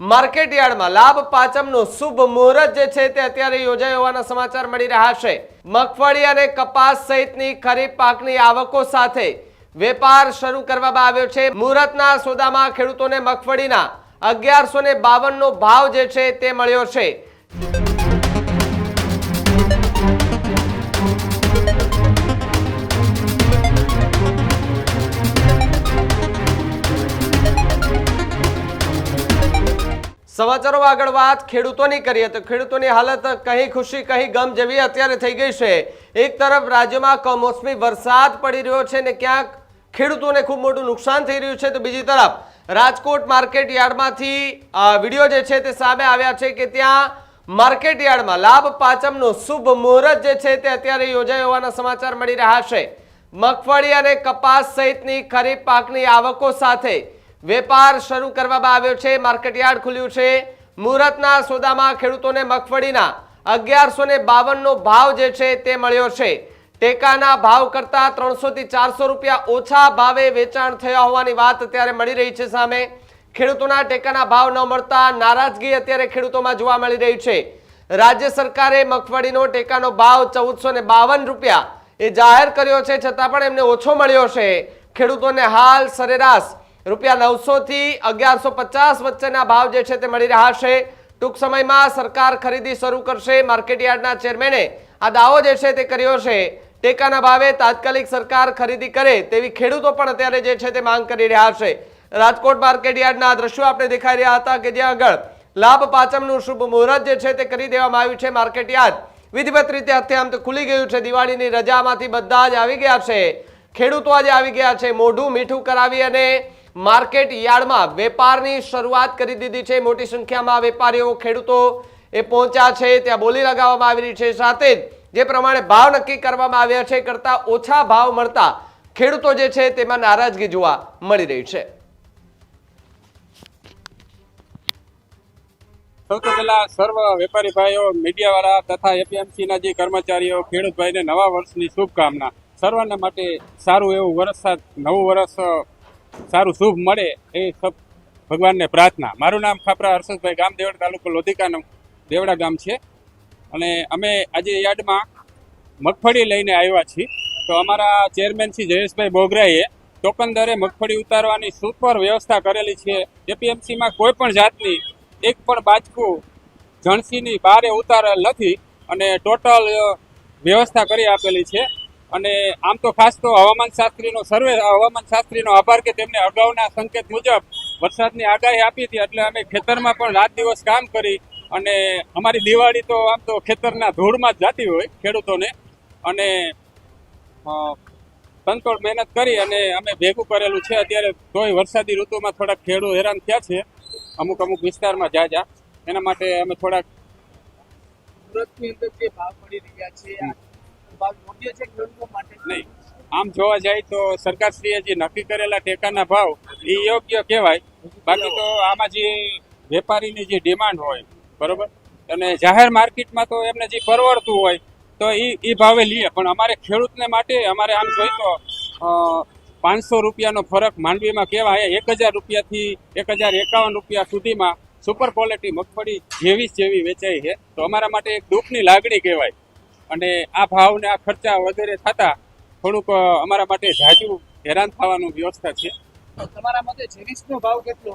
Market યાર્ડમાં લાભ પાંચમનું શુભ મુહૂર્ત જે છે તે અત્યારે યોજાઈ હોવાના સમાચાર મળી રહ્યા છે. મગફળી અને કપાસ સહિતની ખરીફ પાકની આવકો સાથે વેપાર શરૂ કરવામાં આવ્યો છે. મુહૂર્તના સોદામાં ખેડૂતોને મગફળીના અગિયારસો બાવનનો ભાવ જે છે તે મળ્યો છે. સમાચારોમાં આગળ વાત, ખેડૂતોની કરીએ તો ખેડૂતોની હાલત કહી ખુશી કહી ગમ જેવી અત્યારે થઈ ગઈ છે. એક તરફ રાજ્યમાં કમોસમી વરસાદ પડી રહ્યો છે ને ક્યાંક ખેડૂતોને ખૂબ મોટું નુકસાન થઈ રહ્યું છે, તો બીજી તરફ રાજકોટ માર્કેટ યાર્ડમાંથી વીડિયો જે છે તે સામે આવ્યા છે કે ત્યાં માર્કેટ યાર્ડમાં લાભ પાચમનો શુભ મુહૂર્ત જે છે તે અત્યારે યોજાઈ હોવાના સમાચાર મળી રહ્યા છે. મગફળી અને કપાસ સહિતની ખરીફ પાકની આવકો સાથે વેપાર શરૂ કરવામાં આવ્યો છે, માર્કેટયાર્ડ ખુલ્યું છે. મુહૂર્તના સોદામાં ખેડૂતોને મગફળીના અગિયારસો ને બાવનનો ભાવ જે છે તે મળ્યો છે. ટેકાના ભાવ કરતા ત્રણસો થી ચારસો રૂપિયા ઓછા ભાવે વેચાણ થયા હોવાની વાત અત્યારે મળી રહી છે સામે. ખેડૂતોના ટેકાના ભાવ ન મળતા નારાજગી અત્યારે ખેડૂતોમાં જોવા મળી રહી છે. રાજ્ય સરકારે મગફળીનો ટેકાનો ભાવ ચૌદસો ને બાવન રૂપિયા એ જાહેર કર્યો છે, છતાં પણ એમને ઓછો મળ્યો છે. ખેડૂતોને હાલ સરેરાશ રૂપિયા નવસો થી અગિયારસો પચાસ વચ્ચેના ભાવ જે છે તે મળી રહ્યા છે. ટૂંક સમયમાં સરકાર ખરીદી શરૂ કરશે. માર્કેટયાર્ડના ચેરમેને આ દાવો જે છે તે કર્યો છે. ટેકાના ભાવે તાત્કાલિક સરકાર ખરીદી કરે તેવી ખેડૂતો પણ અત્યારે જે છે તે માંગ કરી રહ્યા છે. રાજકોટ માર્કેટ યાર્ડના દ્રશ્યો આપણે દેખાઈ રહ્યા હતા કે જ્યાં આગળ લાભ પાંચમનું શુભ મુહૂર્ત જે છે તે કરી દેવામાં આવ્યું છે માર્કેટ યાર્ડ. વિધિવત રીતે અત્યંત ખુલી ગયું છે. દિવાળીની રજામાંથી બધા જ આવી ગયા છે. ખેડૂતો આજે આવી ગયા છે. મોઢું મીઠું કરાવી અને માર્કેટ યાર્ડમાં વેપારની શરૂઆત કરી દીધી છે. મોટી સંખ્યામાં વેપારીઓ, ખેડૂતો એ પહોંચ્યા છે. ત્યાં બોલી લગાવવામાં આવી રહી છે. સાથે જ જે પ્રમાણે ભાવ નક્કી કરવામાં આવ્યા છે, કરતા ઓછા ભાવ મળતા ખેડૂતો જે છે તેમાં નારાજગી જોવા મળી રહી છે. સૌથી પહેલા સર્વ વેપારી ભાઈઓ, મીડિયાવાળા તથા એપીએમસીના જે કર્મચારીઓ, ખેડૂત ભાઈને નવા વર્ષની શુભકામના. સર્વને માટે સારું એવું વરસાદ, નવું વર્ષ સારું શુભ મળે એ ભગવાનને પ્રાર્થના. મારું નામ ખાપરા હર્ષદભાઈ ગામ દેવડા તાલુકો લોધિકાનું દેવડા ગામ છે. અને અમે આજે યાર્ડમાં મગફળી લઈને આવ્યા છીએ. તો અમારા ચેરમેન શ્રી જયેશભાઈ બોગરાએ ટોકન દરે મગફળી ઉતારવાની સુપર વ્યવસ્થા કરેલી છે. એપીએમસીમાં કોઈ પણ જાતની એક પણ બાજકું જણસીની બારે ઉતારેલ નથી અને ટોટલ વ્યવસ્થા કરી આપેલી છે. અને આમ તો ખાસ તો હવામાન શાસ્ત્રીનો સર્વે, હવામાન શાસ્ત્રીનો આભાર કે તેમને અગાઉના સંકેત મુજબ વરસાદની આગાહી આપી હતી. એટલે અમે ખેતરમાં પણ રાત દિવસ કામ કરી અને અમારી દિવાળી તો આમ તો ખેતરના ધૂળમાં જ જાતી હોય ખેડૂતોને. અને તનતોડ મહેનત કરી અને અમે ભેગું કરેલું છે. અત્યારે તોય વરસાદી ઋતુમાં થોડાક ખેડૂત હેરાન થયા છે. અમુક અમુક વિસ્તારમાં જાજા એના માટે અમે થોડાક સુરતની અંદર જે ભાવ મળી રહ્યા છે નહીં. આમ જોવા જાય તો સરકારશ્રીએ જે નક્કી કરેલા ટેકાના ભાવ, એ યોગ્ય કહેવાય. બાકી તો આમાં જે વેપારીની જે ડિમાન્ડ હોય, બરોબર? અને જાહેર માર્કેટમાં તો એમને જે પરવડતું હોય, તો એ એ ભાવે લઈએ પણ અમારે ખેડૂતને માટે, અમારે આમ જોઈ તો પાંચસો રૂપિયાનો ફરક માંડવીમાં કહેવાય. એક હજાર રૂપિયાથી એક હજાર એકાવન રૂપિયા સુધીમાં સુપર ક્વોલિટી મગફળી જેવી જેવી વેચાઈ છે. તો અમારા માટે એક દુઃખની લાગણી કહેવાય. અને આ ભાવ ને આ ખર્ચા વગેરે થતા થોડુંક અમારા માટે જાજુ હેરાન થવાનું વ્યવસ્થા છે. તો તમારા મતે જેવીસનો ભાવ કેટલો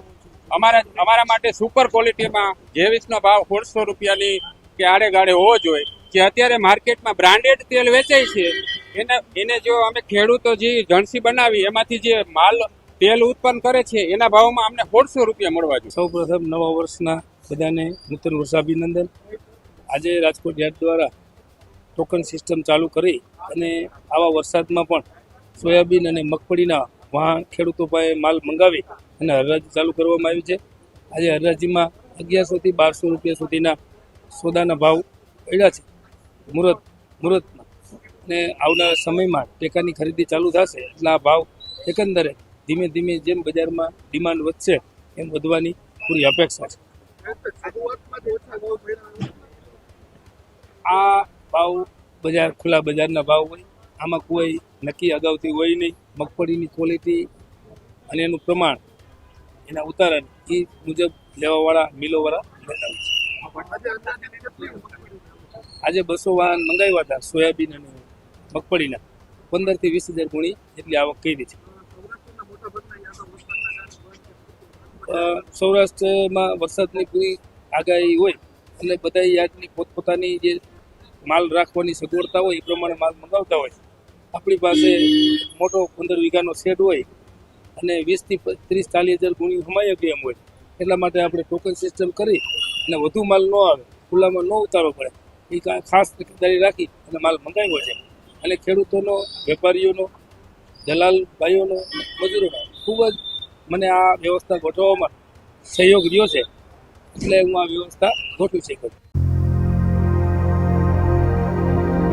અમારા અમારા માટે સુપર ક્વોલિટીમાં જેવીસનો ભાવ સોળસો રૂપિયાની કે આડે ગાડે હોવો જોઈએ. જે અત્યારે માર્કેટમાં બ્રાન્ડેડ તેલ વેચાય છે એને એને જો અમે ખેડૂતો જે ઘણસી બનાવી એમાંથી જે માલ તેલ ઉત્પન્ન કરે છે એના ભાવમાં અમને સોળસો રૂપિયા મળવા જોઈએ. સૌ પ્રથમ નવા વર્ષના બધાને નૂતન વર્ષાભિનંદન આજે રાજકોટ યાર્ડ દ્વારા ટોકન સિસ્ટમ ચાલુ કરી અને આવા વરસાદમાં પણ સોયાબીન અને મગફળીના વાહન ખેડૂતો પાસે માલ મંગાવી અને હરાજી ચાલુ કરવામાં આવી છે. આજે હરાજીમાં અગિયારસોથી બારસો રૂપિયા સુધીના સોદાના ભાવ પડ્યા છે. મુહૂર્ત મુહૂર્તમાં અને આવનારા સમયમાં ટેકાની ખરીદી ચાલુ થશે એટલે આ ભાવ એકંદરે ધીમે ધીમે જેમ બજારમાં ડિમાન્ડ વધશે એમ વધવાની પૂરી અપેક્ષા છે. આ ભાવ બજાર, ખુલ્લા બજારના ભાવ હોય, આમાં કોઈ નક્કી અગાઉથી હોય નહીં. મગફળીની ક્વોલિટી અને એનું પ્રમાણ, એના ઉતારણ એ મુજબ લેવાવાળા, મિલોવાળા બતાવે છે. આજે બસો વાહન મંગાવ્યા હતા સોયાબીન અને મગફળીના. પંદરથી વીસ હજાર ગુણી એટલી આવક કરી છે. સૌરાષ્ટ્રમાં વરસાદની પૂરી આગાહી હોય, એટલે બધા યાદની પોતપોતાની જે માલ રાખવાની સગવડતા હોય, એ પ્રમાણે માલ મંગાવતા હોય. આપણી પાસે મોટો પંદર વીઘાનો શેડ હોય અને વીસથી ત્રીસ ચાલીસ હજાર ગુણી હમાય કે એમ હોય. એટલા માટે આપણે ટોકન સિસ્ટમ કરી અને વધુ માલ ન આવે, ખુલ્લામાં ન ઉતારવો પડે. એ ખાસ તકેદારી રાખી અને માલ મંગાવ્યો છે. અને ખેડૂતોનો, વેપારીઓનો, દલાલ ભાઈઓનો, મજૂરોનો ખૂબ જ મને આ વ્યવસ્થા ગોઠવવામાં સહયોગ રહ્યો છે. એટલે હું આ વ્યવસ્થા ગોઠવી શકું